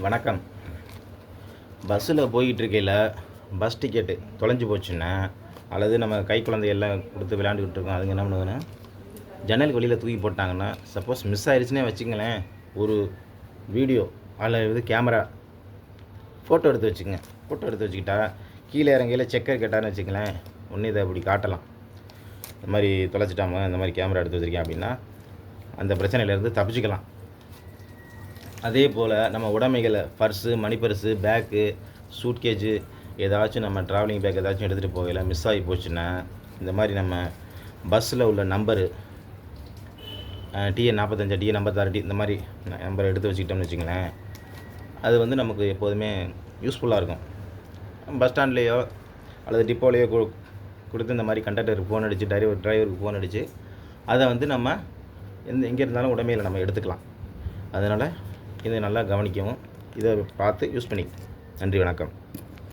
வணக்கம். பஸ்ஸில் போய்கிட்டு இருக்கையில் பஸ் டிக்கெட்டு தொலைஞ்சு போச்சுன்னா அல்லது நம்ம கை குழந்தையெல்லாம் கொடுத்து விளையாண்டுக்கிட்டு இருக்கோம் அதுங்க என்ன பண்ணுதுன்னா ஜன்னல் வெளியில் தூக்கி போட்டாங்கன்னா சப்போஸ் மிஸ் ஆயிடுச்சுன்னே வச்சுங்களேன் ஒரு வீடியோ அல்லது கேமரா ஃபோட்டோ எடுத்து வச்சுக்கங்க. ஃபோட்டோ எடுத்து வச்சுக்கிட்டா கீழே இறங்கையில் செக்கர் கேட்டான்னு வச்சுங்களேன் ஒன்று இதை அப்படி காட்டலாம். இந்த மாதிரி தொலைச்சிட்டாம இந்த மாதிரி கேமரா எடுத்து வச்சுருக்கேன் அப்படின்னா அந்த பிரச்சனையிலேருந்து தப்பிச்சுக்கலாம். அதே போல் நம்ம உடைமைகளை purse money purse bag suitcase ஏதாச்சும் நம்ம ட்ராவலிங் பேக் ஏதாச்சும் எடுத்துகிட்டு போகல மிஸ் ஆகி போச்சுன்னா இந்த மாதிரி நம்ம பஸ்ஸில் உள்ள நம்பரு டிஎன் நாற்பத்தஞ்சு டிஎன் ஐம்பத்தாறு டி இந்த மாதிரி நம்பரை எடுத்து வச்சுக்கிட்டோம்னு வச்சுங்களேன் அது வந்து நமக்கு எப்போதுமே யூஸ்ஃபுல்லாக இருக்கும். பஸ் ஸ்டாண்ட்லேயோ அல்லது டிப்போலேயோ கொடுத்து இந்த மாதிரி கண்டக்டருக்கு ஃபோன் அடித்து டிரைவர் டிரைவருக்கு ஃபோன் அடித்து அதை வந்து நம்ம எந்த எங்கே இருந்தாலும் உடமையில் நம்ம எடுத்துக்கலாம். அதனால் இதை நல்லா கவனிக்கவும். இதை பார்த்து யூஸ் பண்ணி நன்றி வணக்கம்.